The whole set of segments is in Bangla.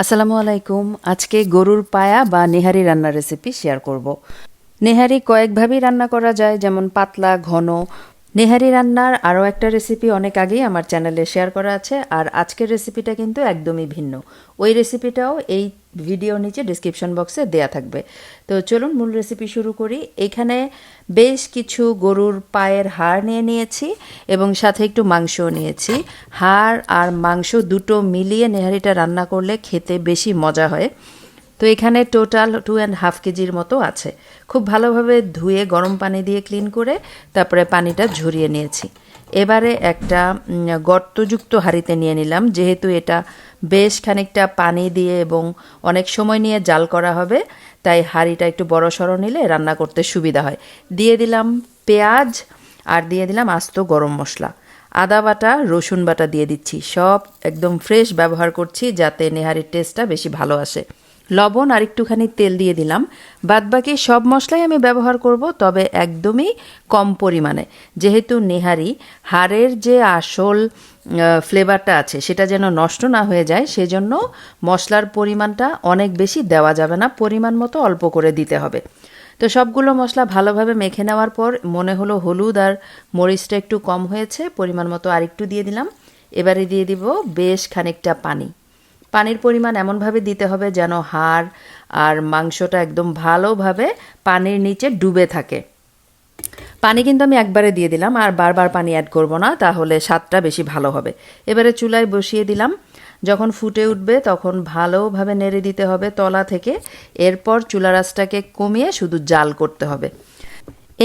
আসসালামু আলাইকুম। আজকে গরুর পায়া বা নেহারি রান্নার রেসিপি শেয়ার করব। নেহারি কয়েকভাবেই রান্না করা যায়, যেমন পাতলা, ঘন। নেহারি রান্নার আরও একটা রেসিপি অনেক আগেই আমার চ্যানেলে শেয়ার করা আছে, আর আজকের রেসিপিটা কিন্তু একদমই ভিন্ন। ওই রেসিপিটাও এই ভিডিও নিচে ডিসক্রিপশন বক্সে দেয়া থাকবে। তো চলুন মূল রেসিপি শুরু করি। এখানে বেশ কিছু গরুর পায়ের হাড় নিয়ে নিয়েছি এবং সাথে একটু মাংসও নিয়েছি। হাড় আর মাংস দুটো মিলিয়ে নেহারিটা রান্না করলে খেতে বেশি মজা হয়। তো এখানে টোটাল টু অ্যান্ড হাফ কেজির মতো আছে। খুব ভালোভাবে ধুয়ে গরম পানি দিয়ে ক্লিন করে তারপরে পানিটা ঝরিয়ে নিয়েছি। এবারে একটা গর্তযুক্ত হাঁড়িতে নিয়ে নিলাম। যেহেতু এটা বেশ খানিকটা পানি দিয়ে এবং অনেক সময় নিয়ে জাল করা হবে, তাই হাঁড়িটা একটু বড় সড়ো নিলে রান্না করতে সুবিধা হয়। দিয়ে দিলাম পেঁয়াজ আর দিয়ে দিলাম আস্ত গরম মশলা। আদা বাটা, রসুন বাটা দিয়ে দিচ্ছি। সব একদম ফ্রেশ ব্যবহার করছি যাতে নেহারির টেস্টটা বেশি ভালো আসে। লবণ আর একটুখানি তেল দিয়ে দিলাম। বাদবাকি সব মশলাই আমি ব্যবহার করব, তবে একদমই কম পরিমাণে। যেহেতু নেহারি, হাড়ের যে আসল ফ্লেভারটা আছে, সেটা যেন নষ্ট না হয়ে যায়, সেজন্য মশলার পরিমাণটা অনেক বেশি দেওয়া যাবে না, পরিমাণ মতো অল্প করে দিতে হবে। তো সবগুলো মশলা ভালোভাবে মেখে নেওয়ার পর মনে হলো হলুদ আর মরিচটা একটু কম হয়েছে, পরিমাণ মতো আরেকটু দিয়ে দিলাম। এবারে দিয়ে দিব বেশ খানিকটা পানি। পানির পরিমাণ এমনভাবে দিতে হবে যেন হাড় আর মাংসটা একদম ভালোভাবে পানির নিচে ডুবে থাকে। পানি কিন্তু আমি একবারে দিয়ে দিলাম, আর বারবার পানি অ্যাড করব না, তাহলে স্বাদটা বেশি ভালো হবে। এবারে চুলায় বসিয়ে দিলাম। যখন ফুটে উঠবে তখন ভালোভাবে নেড়ে দিতে হবে তলা থেকে। এরপর চুলা রাসটাকে কমিয়ে শুধু জাল করতে হবে।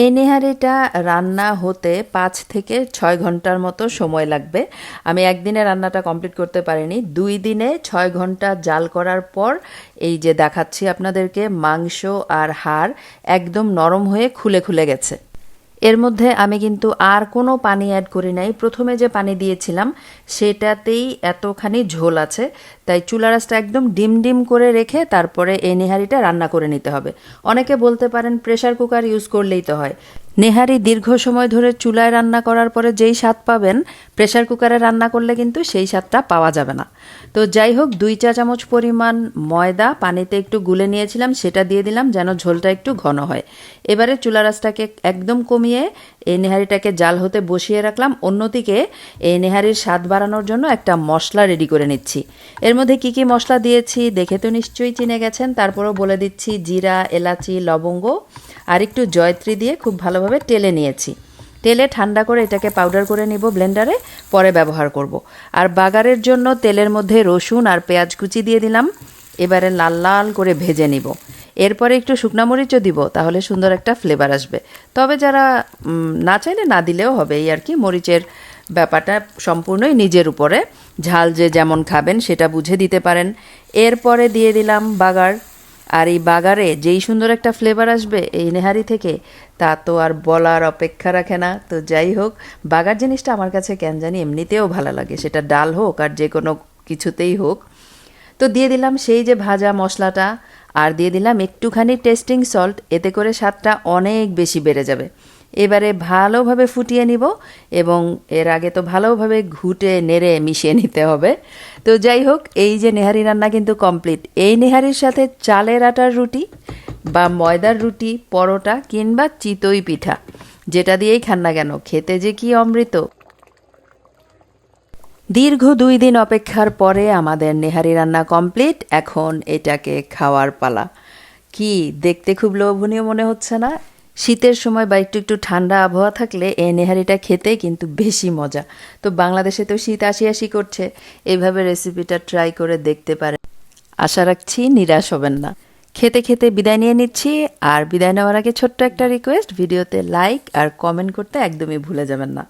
এই নেহারিটা রান্না হতে পাঁচ থেকে ছয় ঘণ্টার মতো সময় লাগবে। আমি একদিনে রান্নাটা কমপ্লিট করতে পারিনি। দুই দিনে ছয় ঘণ্টা জাল করার পর এই যে দেখাচ্ছি আপনাদেরকে, মাংস আর হাড় একদম নরম হয়ে খুলে খুলে গেছে। এর মধ্যে আমি কিন্তু আর কোনো পানি অ্যাড করি নাই। প্রথমে যে পানি দিয়েছিলাম, সেটাতেই এতখানি ঝোল আছে। তাই চুলা রাসটা একদম ডিম ডিম করে রেখে তারপরে এই নিহারিটা রান্না করে নিতে হবে। অনেকে বলতে পারেন প্রেশার কুকার ইউজ করলেই তো হয়। নেহারি দীর্ঘ সময় ধরে চুলায় রান্না করার পরে যেই স্বাদ পাবেন প্রেশার কুকারে রান্না করলে কিন্তু সেই স্বাদটা পাওয়া যাবে না। তো যাই হোক, দুই চা চামচ পরিমাণ ময়দা, পানিতে একটু গুলে নিয়েছিলাম, সেটা দিয়ে দিলাম যেন ঝোলটা একটু ঘন হয়। এবারে চুলা রাসটাকে একদম কমিয়ে এই নেহারিটাকে জাল হতে বসিয়ে রাখলাম। অন্যদিকে এই নেহারির স্বাদ বাড়ানোর জন্য একটা মশলা রেডি করে নিচ্ছি। এর মধ্যে কি কি মশলা দিয়েছি দেখে তো নিশ্চয়ই চিনে গেছেন। তারপরেও বলে দিচ্ছি জিরা, এলাচি, লবঙ্গ, আর একটু জয়ত্রী দিয়ে খুব ভালোভাবে টেলে নিয়েছি। তেলে ঠান্ডা করে এটাকে পাউডার করে নিব ব্লেন্ডারে পরে ব্যবহার করব। আর বাগারের জন্য তেলের মধ্যে রসুন আর পেঁয়াজ কুচি দিয়ে দিলাম। এবারে লাল লাল করে ভেজে নিব। এরপরে একটু শুকনা মরিচও দিব, তাহলে সুন্দর একটা ফ্লেভার আসবে। তবে যারা না চাইলে না দিলেও হবে, এই আর কি, মরিচের ব্যাপারটা সম্পূর্ণই নিজের উপরে। ঝাল যে যেমন খাবেন সেটা বুঝে দিতে পারেন। এরপরে দিয়ে দিলাম বাগার। আর এই বাগারে যেই সুন্দর একটা ফ্লেভার আসবে এই নেহারি থেকে, তা তো আর বলার অপেক্ষা রাখে না। তো যাই হোক, বাগার জিনিসটা আমার কাছে কেন জানি এমনিতেও ভালো লাগে। সেটা ডাল হোক আর যে কোনো কিছুতেই হোক। তো দিয়ে দিলাম সেই যে ভাজা মশলাটা, আর দিয়ে দিলাম একটুখানি টেস্টিং সল্ট এতে করে স্বাদটা অনেক বেশি বেড়ে যাবে। এবারে ভালোভাবে ফুটিয়ে নিব এবং এর আগে তো ভালোভাবে ঘুটে, নেড়ে মিশিয়ে নিতে হবে। তো যাই হোক, এই যে নেহারি রান্না কিন্তু কমপ্লিট। এই নেহারির সাথে চালের আটার রুটি বা ময়দার রুটি, পরোটা কিংবা চিতই পিঠা, যেটা দিয়েই খান না কেন, খেতে যে কি অমৃত। দীর্ঘ দুই দিন অপেক্ষার পরে আমাদের নেহারি রান্না কমপ্লিট। এখন এটাকে খাওয়ার পালা। কি, দেখতে খুব লোভনীয় মনে হচ্ছে না? শীতের সময় বা একটু একটু ঠান্ডা আবহাওয়া থাকলে এই নেহারিটা খেতে কিন্তু বেশি মজা। তো বাংলাদেশে তো শীত আসি আসি করছে এইভাবে রেসিপিটা ট্রাই করে দেখতে পারেন। আশা রাখছি নিরাশ হবেন না। খেতে খেতে বিদায় নিয়ে নিচ্ছি আর বিদায় নেওয়ার আগে ছোট্ট একটা রিকোয়েস্ট ভিডিওতে লাইক আর কমেন্ট করতে একদমই ভুলে যাবেন না।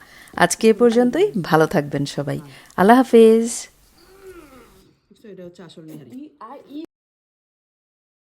আজকে এ পর্যন্তই ভালো থাকবেন সবাই। আল্লাহ হাফিজ।